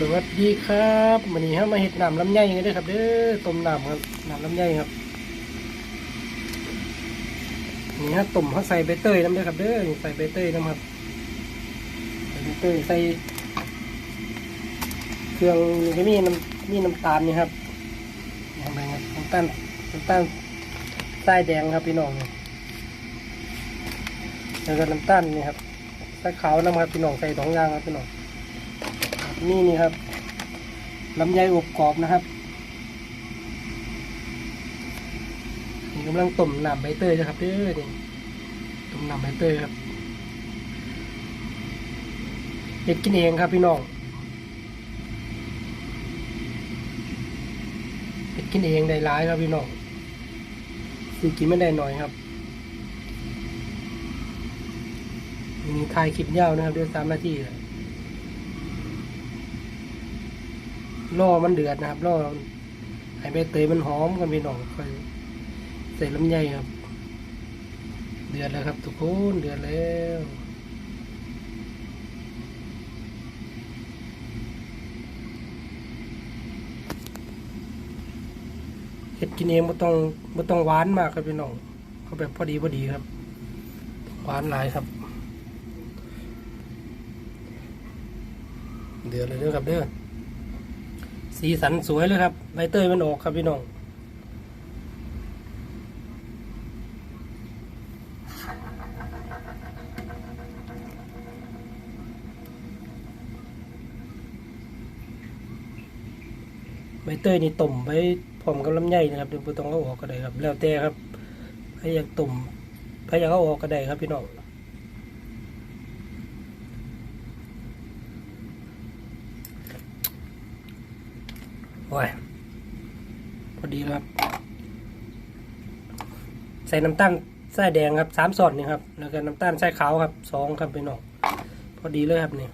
สวัสดีครับวันนี้ฮะมาเห็ดน้ำลำไยกันด้วยครับ เด้อต้มน้ำครับน้ำลำไยครับนี่ฮะต้มเขาใส่ใบเตยน้ำด้วยครับ เด้อใส่ใบเตยน้ำครับใส่ใบเตยใส่เครื่องก็มีน้ำมีน้ำตาลนี่ครับนี่เห็นไหมครับน้ำตาลน้ำตาลทรายแดงครับพี่น้องนี่แล้วก็น้ำตาลนี่ครับใส่ขาวน้ำครับพี่น้องใส่สองอย่างครับพี่น้อง นี่นี่ครับลำไยอบกรอบนะครับนี่กำลังต้มน้ำใบเตยนะครับเด้อนี่ต้มน้ำใบเตยครับเด็ดกินเองครับพี่น้องเด็ดกินเองได้ร้ายครับพี่น้องซื้อกินไม่ได้หน่อยครับมีถ่ายคลิปยาวนะครับเดือนสามนาทีเลย ล่อมันเดือดนะครับล่อให้ใบเตยมันหอมกันไปหน่อยค่อยใส่ลำไยครับ เดือดแล้วครับ ทุกคนเดือดแล้วเห็ดกินเองไม่ต้องไม่ต้องหวานมากครับพี่น้องเอาแบบพอดีพอดีครับหวานหลายครับ เดือดเลยเด้อครับเด้อ สีสันสวยเลยครับใบเตยมันออกครับพี่น้องใบเตยนี่ต้มไว้พร้อมกับลำไยนะครับเดี๋ยวต้องเอาออกก็ได้ครับ แล้วแต่ครับใครอยากต้มใครอยากเอาออกก็ได้ครับพี่น้อง อ้ยพอดีแล้วครับ ใส่น้ำตาลใส่แดงครับสามส่วนนี่ครับ แล้วก็น้ำตาลใส่ขาวครับสองครับพี่น้องพอดีเลยครับนี่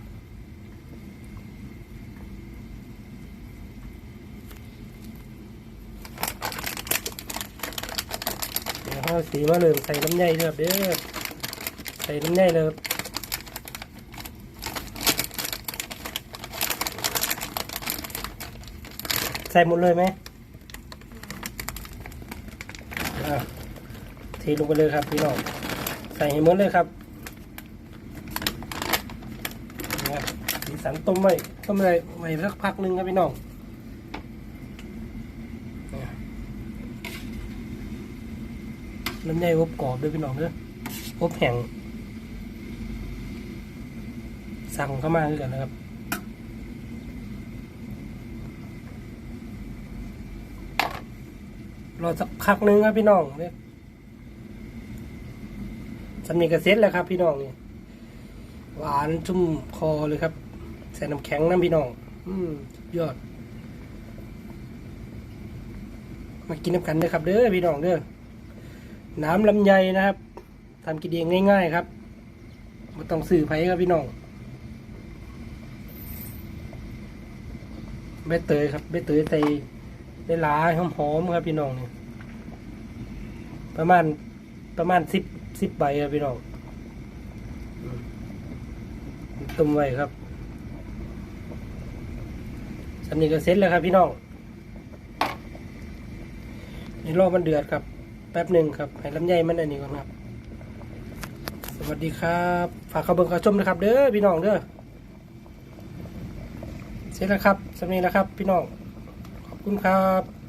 เดี๋ยวเอาสีมาเริ่มใส่น้ำใยเลยครับเด้อใส่น้ำใยเลยครับ ใส่หมดเลยไหมอะเทลงไปเลยครับพี่น้อง ใส่ให้หมดเลยครับนี่สีสันต้มไว้ต้มไว้ไว้สักพักหนึ่งครับพี่น้องน้ำใยอบกรอบด้วยพี่น้องเด้ออบแห้งสั่งเข้ามาด้วยกันนะครับ รอสักพักนึงครับพี่น้องเนี่ยจะมีกระเซ็ตแล้วครับ พี่น้องนี่หวานชุ่มคอเลยครับ ใส่น้ำแข็งน้ำพี่น้อง อืมยอด มากินน้ำกันเด้อครับ เด้อพี่น้องเด้อน้ำลำไยนะครับทำกินเองง่าย ๆ ครับไม่ต้องสื่อไผครับพี่น้องใบเตยครับใบเตยใส่ ได้หลายหอมๆครับพี่น้องเนี่ยประมาณประมาณสิบสิบใบครับพี่น้องต้มไว้ครับสันนี้ก็เสร็จแล้วครับพี่น้องในรอบมันเดือดครับ แป๊บหนึ่งครับให้ลำไยมันอันนี้ก่อนครับ สวัสดีครับ ฝากเข้าเบิ่งเข้าชมนะครับ เด้อพี่น้องเด้อเสร็จแล้วครับสำนี้แล้วครับ พี่น้อง คุณครับ